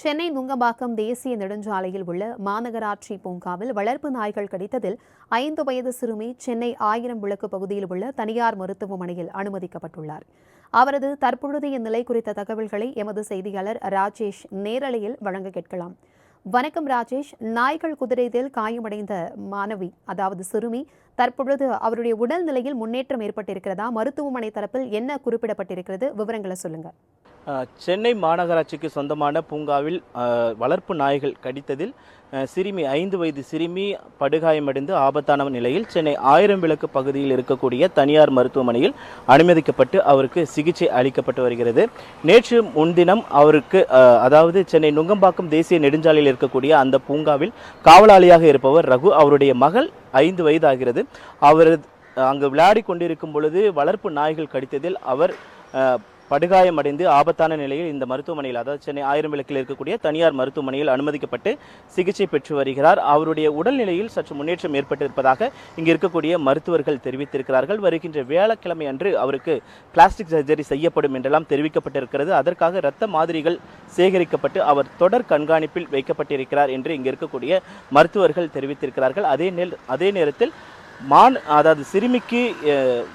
சென்னை நுங்கம்பாக்கம் தேசிய நெடுஞ்சாலையில் உள்ள மாநகராட்சி பூங்காவில் வளர்ப்பு நாய்கள் கடித்ததில் ஐந்து வயது சிறுமி சென்னை ஆயிரம் விளக்கு பகுதியில் உள்ள தனியார் மருத்துவமனையில் அனுமதிக்கப்பட்டுள்ளார். அவரது தற்பொழுதைய நிலை குறித்த தகவல்களை எமது செய்தியாளர் ராஜேஷ் நேரலையில் வழங்க கேட்கலாம். வணக்கம் ராஜேஷ். நாய்கள் குதிரையில் காயமடைந்த மாணவி அதாவது சிறுமி தற்பொழுது அவருடைய உடல்நிலையில் முன்னேற்றம் ஏற்பட்டிருக்கிறதா? மருத்துவமனை தரப்பில் என்ன குறிப்பிடப்பட்டிருக்கிறது? விவரங்களை சொல்லுங்க. சென்னை மாநகராட்சிக்கு சொந்தமான பூங்காவில் வளர்ப்பு நாய்கள் கடித்ததில் சிறுமி ஐந்து வயது சிறுமி படுகாயமடைந்து ஆபத்தான நிலையில் சென்னை ஆயிரம் விளக்கு பகுதியில் இருக்கக்கூடிய தனியார் மருத்துவமனையில் அனுமதிக்கப்பட்டு அவருக்கு சிகிச்சை அளிக்கப்பட்டு வருகிறது. நேற்று முன்தினம் அவருக்கு அதாவது சென்னை நுங்கம்பாக்கம் தேசிய நெடுஞ்சாலையில் இருக்கக்கூடிய அந்த பூங்காவில் காவலாளியாக இருப்பவர் ரகு அவருடைய மகள் ஐந்து வயது ஆகிறது அவர் அங்கு விளையாடி கொண்டிருக்கும் பொழுது வளர்ப்பு நாய்கள் கடித்ததில் அவர் படுகாயமடைந்து ஆபத்தான நிலையில் இந்த மருத்துவமனையில் அதாவது சென்னை ஆயிரம் விளக்கில் இருக்கக்கூடிய தனியார் மருத்துவமனையில் அனுமதிக்கப்பட்டு சிகிச்சை பெற்று வருகிறார். அவருடைய உடல்நிலையில் சற்று முன்னேற்றம் ஏற்பட்டிருப்பதாக இங்கு இருக்கக்கூடிய மருத்துவர்கள் தெரிவித்திருக்கிறார்கள். வருகின்ற வியாழக்கிழமை அன்று அவருக்கு பிளாஸ்டிக் சர்ஜரி செய்யப்படும் என்றெல்லாம் தெரிவிக்கப்பட்டிருக்கிறது. அதற்காக இரத்த மாதிரிகள் சேகரிக்கப்பட்டு அவர் தொடர் கண்காணிப்பில் வைக்கப்பட்டிருக்கிறார் என்று இங்கு இருக்கக்கூடிய மருத்துவர்கள் தெரிவித்திருக்கிறார்கள். அதே நேர் அதே நேரத்தில் மான் அதாவது சிறுமிக்கு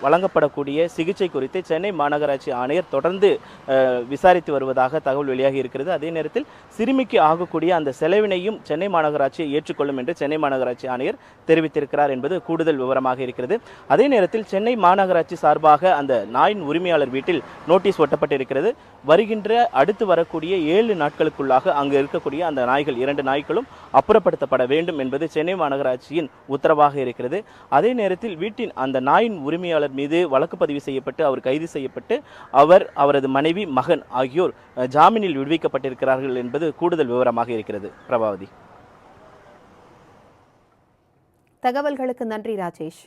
வழங்கப்படக்கூடிய சிகிச்சை குறித்து சென்னை மாநகராட்சி ஆணையர் தொடர்ந்து விசாரித்து வருவதாக தகவல் வெளியாகி இருக்கிறது. அதே நேரத்தில் சிறுமிக்கு ஆகக்கூடிய அந்த செலவினையும் சென்னை மாநகராட்சி ஏற்றுக்கொள்ளும் என்று சென்னை மாநகராட்சி ஆணையர் தெரிவித்திருக்கிறார் என்பது கூடுதல் விவரமாக இருக்கிறது. அதே நேரத்தில் சென்னை மாநகராட்சி சார்பாக அந்த நாயின் உரிமையாளர் வீட்டில் நோட்டீஸ் ஒட்டப்பட்டிருக்கிறது. வருகின்ற அடுத்து வரக்கூடிய ஏழு நாட்களுக்குள்ளாக அங்கு இருக்கக்கூடிய அந்த நாய்கள் இரண்டு நாய்களும் அப்புறப்படுத்தப்பட வேண்டும் என்பது சென்னை மாநகராட்சியின் உத்தரவாக இருக்கிறது. அதே நேரத்தில் வீட்டின் அந்த நாயின் உரிமையாளர் மீது வழக்கு பதிவு செய்யப்பட்டு அவர் கைது செய்யப்பட்டு அவர் அவரது மனைவி மகன் ஆகியோர் ஜாமீனில் விடுவிக்கப்பட்டிருக்கிறார்கள் என்பது கூடுதல் விவரமாக இருக்கிறது. பிரபாவதி. தகவல்களுக்கு நன்றி ராஜேஷ்.